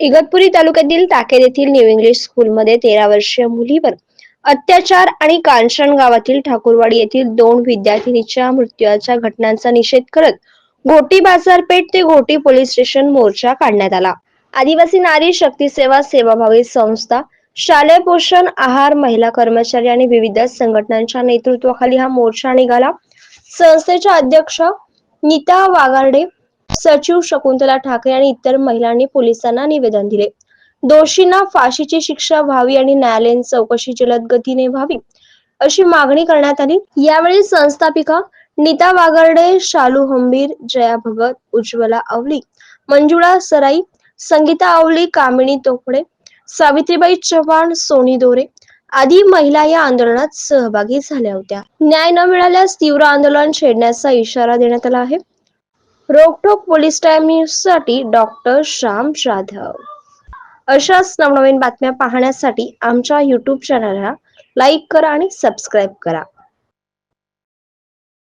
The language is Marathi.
इगतपुरी तालुक्यातील ताकेर येथील न्यू इंग्लिश स्कूलमध्ये तेरा वर्षीय मुलीवर अत्याचार आणि कांचन गावातील ठाकूरवाडी येथील दोन विद्यार्थिनीच्या मृत्यूच्या घटनांचा निषेध करत घोटी बाजारपेठ ते घोटी पोलीस स्टेशन मोर्चा काढण्यात आला. आदिवासी नारी शक्ती सेवा सेवाभावी संस्था शालेय पोषण आहार महिला कर्मचारी आणि विविध संघटनांच्या नेतृत्वाखाली हा मोर्चा निघाला. संस्थेच्या अध्यक्ष नीता वागार्डे सचिव शकुंतला ठाकरे आणि इतर महिलांनी पोलिसांना निवेदन दिले. दोषींना फाशीची शिक्षा व्हावी आणि न्यायालयीन चौकशी जलद गतीने व्हावी अशी मागणी करण्यात आली. यावेळी संस्थापिका नीता वागर्डे शालू हंबीर जया भगत उज्ज्वला अवली मंजुळा सराई संगीता अवली कामिनी तोकडे सावित्रीबाई चव्हाण सोनी दोरे आदी महिला या आंदोलनात सहभागी झाल्या होत्या. न्याय न मिळाल्यास तीव्र आंदोलन छेडण्याचा इशारा देण्यात आला आहे. रोकटोक पोलीस टाइम न्यूजसाठी डॉक्टर श्याम जाधव. अशाच नवनवीन बातम्या पाहण्यासाठी आमच्या युट्यूब चॅनलला लाईक करा आणि सबस्क्राईब करा.